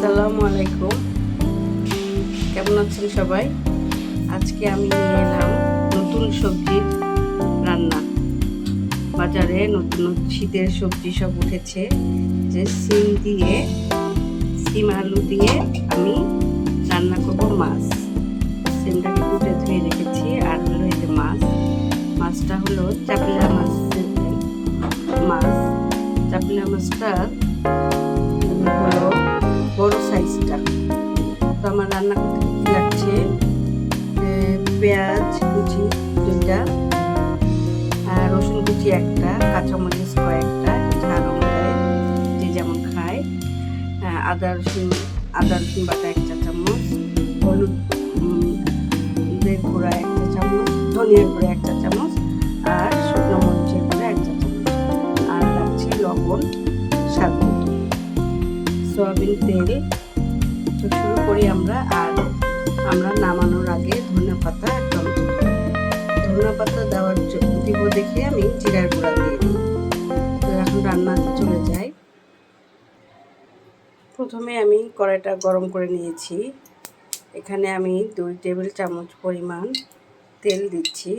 আসসালামু আলাইকুম। কেমন আছেন সবাই? আজকে আমি নিয়ে এলাম নতুন সবজির রান্না। বাজারে নতুন শীতের সবজি সব উঠেছে। যে সিম দিয়ে, সিম আলু দিয়ে আমি রান্না করব মাছ। সিমটাকে কুটে ধুয়ে রেখেছি আর হলো এই যে মাছ। মাছটা হলো চাপলা মাছ মাছ। চাপলা মাছটার আমার রান্না করতে লাগছে? পেঁয়াজ কুচি দুইটা, আর রসুন কুচি একটা, কাঁচামরিচ কয়েকটা ঝাল অনুযায়ী যে যেমন খায়। আদা রসুন আদা রসুন বাটা এক চা চামচ, হলুদ গুঁড়া এক চা চামচ, ধনিয়ার গুঁড়া এক চা চামচ, আর শুকনো মরিচের গুঁড়া এক চা চামচ। আর লাগছে লবণ, স্বাদ মতো। সয়াবিন তেল তো শুরু করি আমরা আর আমরা নামানোর আগে ধনে পাতা একদম ধনে পাতা দেওয়ার দিব দেখে আমি জিরার গুঁড়া দিয়ে দিই। তো এখন রান্নাতে চলে যাই। প্রথমে আমি কড়াইটা গরম করে নিয়েছি। এখানে আমি দুই টেবিল চামচ পরিমাণ তেল দিচ্ছি।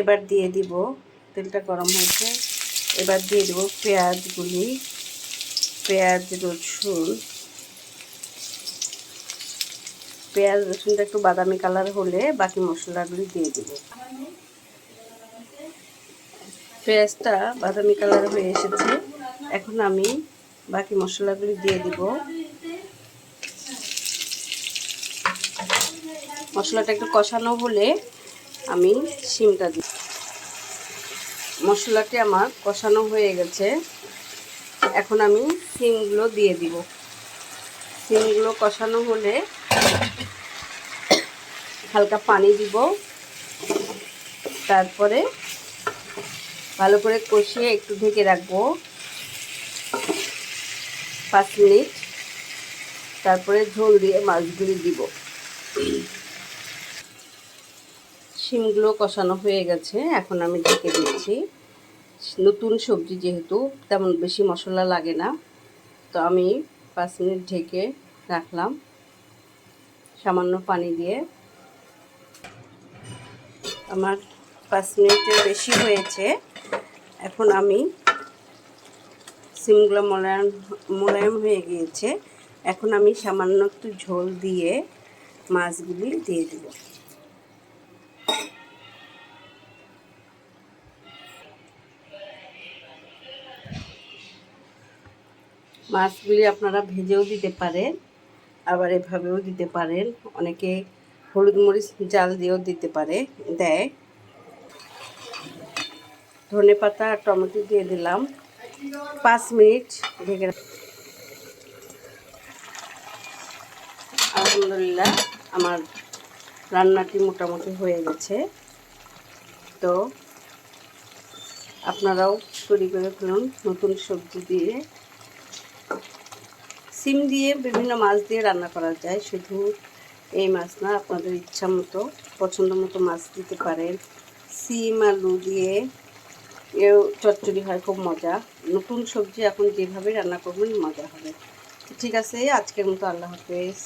এবার দিয়ে দিব, তেলটা গরম হয়েছে। এবার দিয়ে দেবো পেঁয়াজগুলি। পেঁয়াজ, রসুন। পেঁয়াজ, রসুনটা একটু বাদামি কালার হলে বাকি মশলাগুলি দিয়ে দেব। পেঁয়াজটা বাদামি কালার হয়ে এসেছে। এখন আমি বাকি মশলাগুলি দিয়ে দিব। মশলাটা একটু কষানো হলে আমি শিমটা দিই। মশলাটি আমার কষানো হয়ে গেছে। এখন আমি সিমগুলো দিয়ে দিব। সিমগুলো কষানো হলে হালকা পানি দিব। তারপরে ভালো করে কষিয়ে একটু ঢেকে রাখব। পাঁচ মিনিট। তারপরে ঝোল দিয়ে মাছগুলি দিব। শিমগুলো কষানো হয়ে গেছে। এখন আমি ঢেকে দিচ্ছি। নতুন সবজি যেহেতু, তেমন বেশি মশলা লাগে না। তো আমি পাঁচ মিনিট ঢেকে রাখলাম। সামান্য পানি দিয়ে। আমার পাঁচ মিনিটের বেশি হয়েছে। এখন আমি সিমগুলো মোলায়ম মোলায়ম হয়ে গিয়েছে। এখন আমি সামান্য একটু ঝোল দিয়ে মাছগুলি দিয়ে দেবো। মাছগুলি আপনারা ভেজেও দিতে পারেন, আবার এভাবেও দিতে পারেন। অনেকে হলুদ মরিচ জাল দিয়েও দিতে পারে, দেয়। ধনে পাতা আর টমেটো দিয়ে দিলাম। পাঁচ মিনিট ঢেকে আলহামদুলিল্লাহ, আমার রান্নাটি মোটামুটি হয়ে গেছে। তো আপনারাও তৈরি করে ফেলুন নতুন সবজি দিয়ে। সিম দিয়ে বিভিন্ন মাছ দিয়ে রান্না করা যায়। শুধু এই মাছ না, আপনাদের ইচ্ছা মতো, পছন্দ মতো মাছ দিতে পারেন। সিম, আলু দিয়ে এও চচ্চড়ি হয়, খুব মজা। নতুন সবজি এখন যেভাবে রান্না করবেন, মজা হবে। ঠিক আছে, আজকের মতো আল্লাহ হাফেজ।